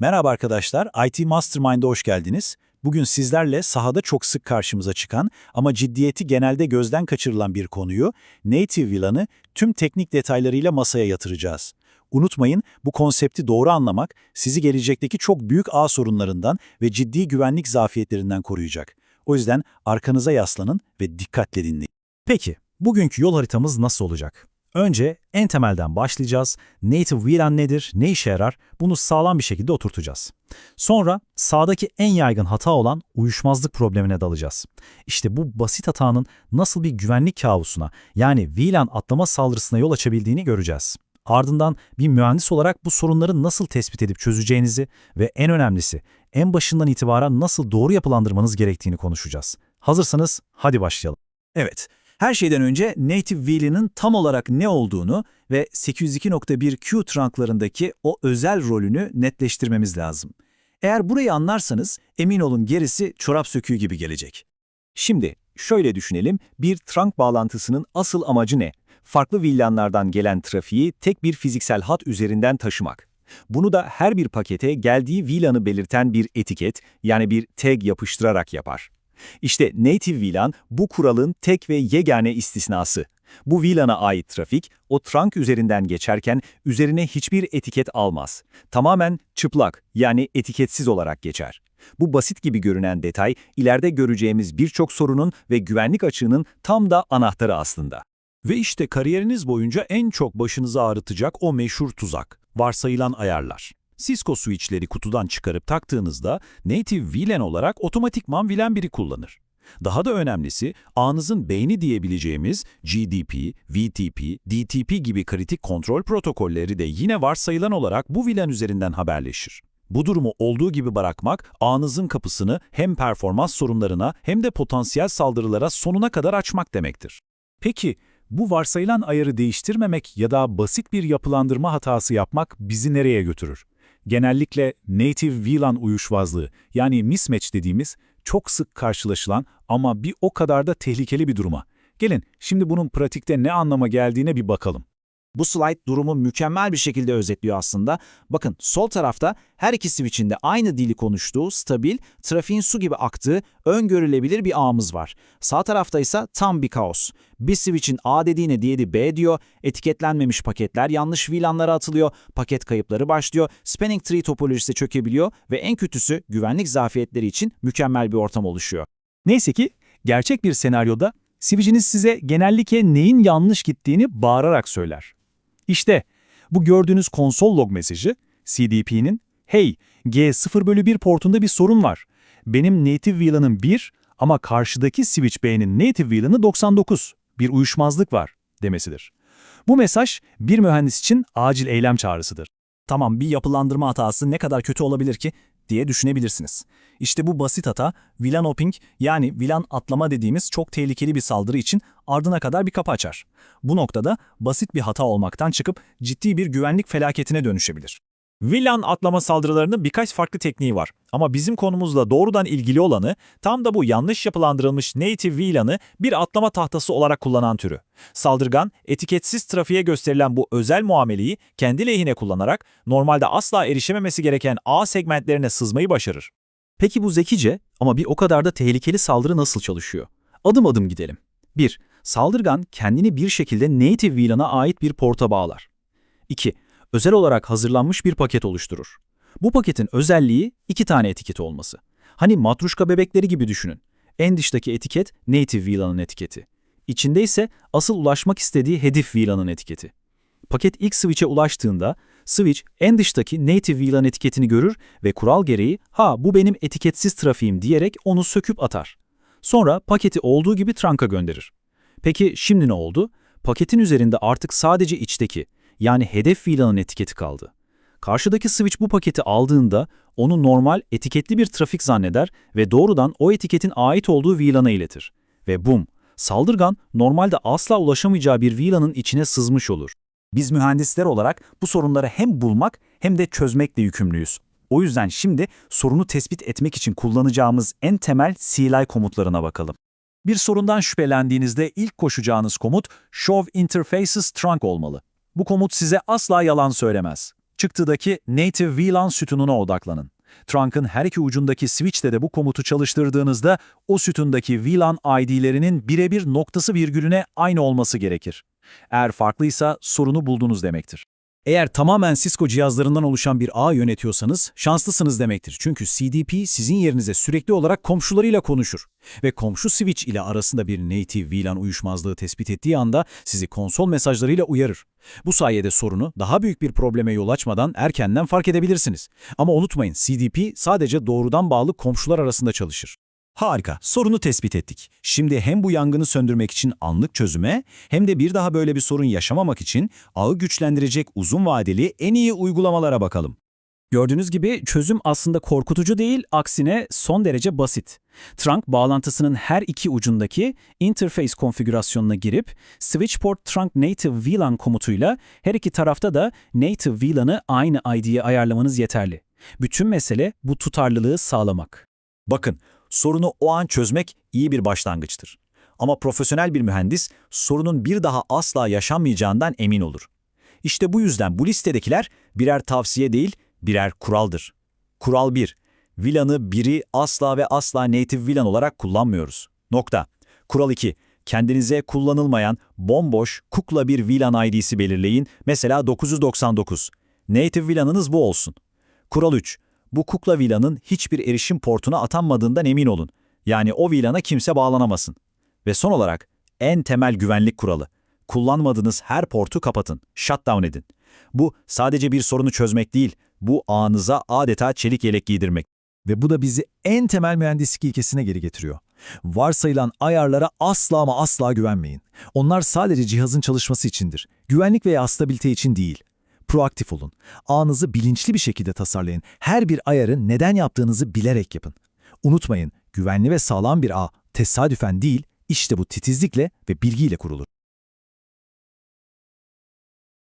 Merhaba arkadaşlar, IT Mastermind'a hoş geldiniz. Bugün sizlerle sahada çok sık karşımıza çıkan ama ciddiyeti genelde gözden kaçırılan bir konuyu, Native VLAN'ı tüm teknik detaylarıyla masaya yatıracağız. Unutmayın, bu konsepti doğru anlamak sizi gelecekteki çok büyük ağ sorunlarından ve ciddi güvenlik zafiyetlerinden koruyacak. O yüzden arkanıza yaslanın ve dikkatle dinleyin. Peki, bugünkü yol haritamız nasıl olacak? Önce en temelden başlayacağız. Native VLAN nedir, ne işe yarar? Bunu sağlam bir şekilde oturtacağız. Sonra sağdaki en yaygın hata olan uyuşmazlık problemine dalacağız. İşte bu basit hatanın nasıl bir güvenlik kabusuna yani VLAN atlama saldırısına yol açabildiğini göreceğiz. Ardından bir mühendis olarak bu sorunları nasıl tespit edip çözeceğinizi ve en önemlisi en başından itibaren nasıl doğru yapılandırmanız gerektiğini konuşacağız. Hazırsanız hadi başlayalım. Evet, her şeyden önce Native VLAN'ın tam olarak ne olduğunu ve 802.1q trunklarındaki o özel rolünü netleştirmemiz lazım. Eğer burayı anlarsanız emin olun gerisi çorap söküğü gibi gelecek. Şimdi şöyle düşünelim, bir trunk bağlantısının asıl amacı ne? Farklı VLAN'lardan gelen trafiği tek bir fiziksel hat üzerinden taşımak. Bunu da her bir pakete geldiği VLAN'ı belirten bir etiket yani bir tag yapıştırarak yapar. İşte Native VLAN bu kuralın tek ve yegane istisnası. Bu VLAN'a ait trafik, o trunk üzerinden geçerken üzerine hiçbir etiket almaz. Tamamen çıplak, yani etiketsiz olarak geçer. Bu basit gibi görünen detay, ileride göreceğimiz birçok sorunun ve güvenlik açığının tam da anahtarı aslında. Ve işte kariyeriniz boyunca en çok başınızı ağrıtacak o meşhur tuzak, varsayılan ayarlar. Cisco switchleri kutudan çıkarıp taktığınızda Native VLAN olarak otomatikman VLAN 1'i kullanır. Daha da önemlisi, ağınızın beyni diyebileceğimiz GDP, VTP, DTP gibi kritik kontrol protokolleri de yine varsayılan olarak bu VLAN üzerinden haberleşir. Bu durumu olduğu gibi bırakmak, ağınızın kapısını hem performans sorunlarına hem de potansiyel saldırılara sonuna kadar açmak demektir. Peki, bu varsayılan ayarı değiştirmemek ya da basit bir yapılandırma hatası yapmak bizi nereye götürür? Genellikle native VLAN uyuşmazlığı yani mismatch dediğimiz çok sık karşılaşılan ama bir o kadar da tehlikeli bir duruma. Gelin şimdi bunun pratikte ne anlama geldiğine bir bakalım. Bu slide durumu mükemmel bir şekilde özetliyor aslında. Bakın sol tarafta her iki switch'in de aynı dili konuştuğu, stabil, trafiğin su gibi aktığı, öngörülebilir bir ağımız var. Sağ tarafta ise tam bir kaos. Bir switch'in A dediğine diğeri B diyor, etiketlenmemiş paketler yanlış VLAN'lara atılıyor, paket kayıpları başlıyor, spanning tree topolojisi çökebiliyor ve en kötüsü güvenlik zafiyetleri için mükemmel bir ortam oluşuyor. Neyse ki gerçek bir senaryoda switch'iniz size genellikle neyin yanlış gittiğini bağırarak söyler. İşte bu gördüğünüz konsol log mesajı CDP'nin Hey, G0 bölü 1 portunda bir sorun var. Benim native VLAN'ım 1 ama karşıdaki switch B'nin native VLAN'ı 99. Bir uyuşmazlık var demesidir. Bu mesaj bir mühendis için acil eylem çağrısıdır. Tamam bir yapılandırma hatası ne kadar kötü olabilir ki diye düşünebilirsiniz. İşte bu basit hata VLAN hopping yani VLAN atlama dediğimiz çok tehlikeli bir saldırı için ardına kadar bir kapı açar. Bu noktada basit bir hata olmaktan çıkıp ciddi bir güvenlik felaketine dönüşebilir. VLAN atlama saldırılarının birkaç farklı tekniği var. Ama bizim konumuzla doğrudan ilgili olanı tam da bu yanlış yapılandırılmış native VLAN'ı bir atlama tahtası olarak kullanan türü. Saldırgan, etiketsiz trafiğe gösterilen bu özel muameleyi kendi lehine kullanarak normalde asla erişememesi gereken ağ segmentlerine sızmayı başarır. Peki bu zekice ama bir o kadar da tehlikeli saldırı nasıl çalışıyor? Adım adım gidelim. 1. Saldırgan kendini bir şekilde native VLAN'a ait bir porta bağlar. 2 özel olarak hazırlanmış bir paket oluşturur. Bu paketin özelliği iki tane etiketi olması. Hani matruşka bebekleri gibi düşünün. En dıştaki etiket native VLAN'ın etiketi. İçinde ise asıl ulaşmak istediği hedef VLAN'ın etiketi. Paket ilk switch'e ulaştığında switch en dıştaki native VLAN etiketini görür ve kural gereği ha bu benim etiketsiz trafiğim diyerek onu söküp atar. Sonra paketi olduğu gibi trunk'a gönderir. Peki şimdi ne oldu? Paketin üzerinde artık sadece içteki yani hedef VLAN'ın etiketi kaldı. Karşıdaki switch bu paketi aldığında onu normal etiketli bir trafik zanneder ve doğrudan o etiketin ait olduğu VLAN'a iletir. Ve bum, saldırgan normalde asla ulaşamayacağı bir VLAN'ın içine sızmış olur. Biz mühendisler olarak bu sorunları hem bulmak hem de çözmekle yükümlüyüz. O yüzden şimdi sorunu tespit etmek için kullanacağımız en temel CLI komutlarına bakalım. Bir sorundan şüphelendiğinizde ilk koşacağınız komut Show Interfaces Trunk olmalı. Bu komut size asla yalan söylemez. Çıktıdaki Native VLAN sütununa odaklanın. Trunk'ın her iki ucundaki switch'te de bu komutu çalıştırdığınızda o sütundaki VLAN ID'lerinin birebir noktası virgülüne aynı olması gerekir. Eğer farklıysa sorunu buldunuz demektir. Eğer tamamen Cisco cihazlarından oluşan bir ağ yönetiyorsanız şanslısınız demektir. Çünkü CDP sizin yerinize sürekli olarak komşularıyla konuşur. Ve komşu switch ile arasında bir native VLAN uyuşmazlığı tespit ettiği anda sizi konsol mesajlarıyla uyarır. Bu sayede sorunu daha büyük bir probleme yol açmadan erkenden fark edebilirsiniz. Ama unutmayın CDP sadece doğrudan bağlı komşular arasında çalışır. Harika, sorunu tespit ettik. Şimdi hem bu yangını söndürmek için anlık çözüme hem de bir daha böyle bir sorun yaşamamak için ağı güçlendirecek uzun vadeli en iyi uygulamalara bakalım. Gördüğünüz gibi çözüm aslında korkutucu değil, aksine son derece basit. Trunk bağlantısının her iki ucundaki interface konfigürasyonuna girip switchport trunk native VLAN komutuyla her iki tarafta da native VLAN'ı aynı ID'ye ayarlamanız yeterli. Bütün mesele bu tutarlılığı sağlamak. Bakın, sorunu o an çözmek iyi bir başlangıçtır. Ama profesyonel bir mühendis sorunun bir daha asla yaşanmayacağından emin olur. İşte bu yüzden bu listedekiler birer tavsiye değil, birer kuraldır. Kural 1. VLAN'ı biri asla ve asla native VLAN olarak kullanmıyoruz. Nokta. Kural 2. Kendinize kullanılmayan, bomboş, kukla bir VLAN ID'si belirleyin. Mesela 999. Native VLAN'ınız bu olsun. Kural 3. Bu kukla VLAN'ın hiçbir erişim portuna atanmadığından emin olun. Yani o VLAN'a kimse bağlanamasın. Ve son olarak en temel güvenlik kuralı. Kullanmadığınız her portu kapatın, shutdown edin. Bu sadece bir sorunu çözmek değil, bu ağınıza adeta çelik yelek giydirmek. Ve bu da bizi en temel mühendislik ilkesine geri getiriyor. Varsayılan ayarlara asla ama asla güvenmeyin. Onlar sadece cihazın çalışması içindir. Güvenlik veya stabilite için değil. Proaktif olun. Ağınızı bilinçli bir şekilde tasarlayın. Her bir ayarı neden yaptığınızı bilerek yapın. Unutmayın, güvenli ve sağlam bir ağ tesadüfen değil, işte bu titizlikle ve bilgiyle kurulur.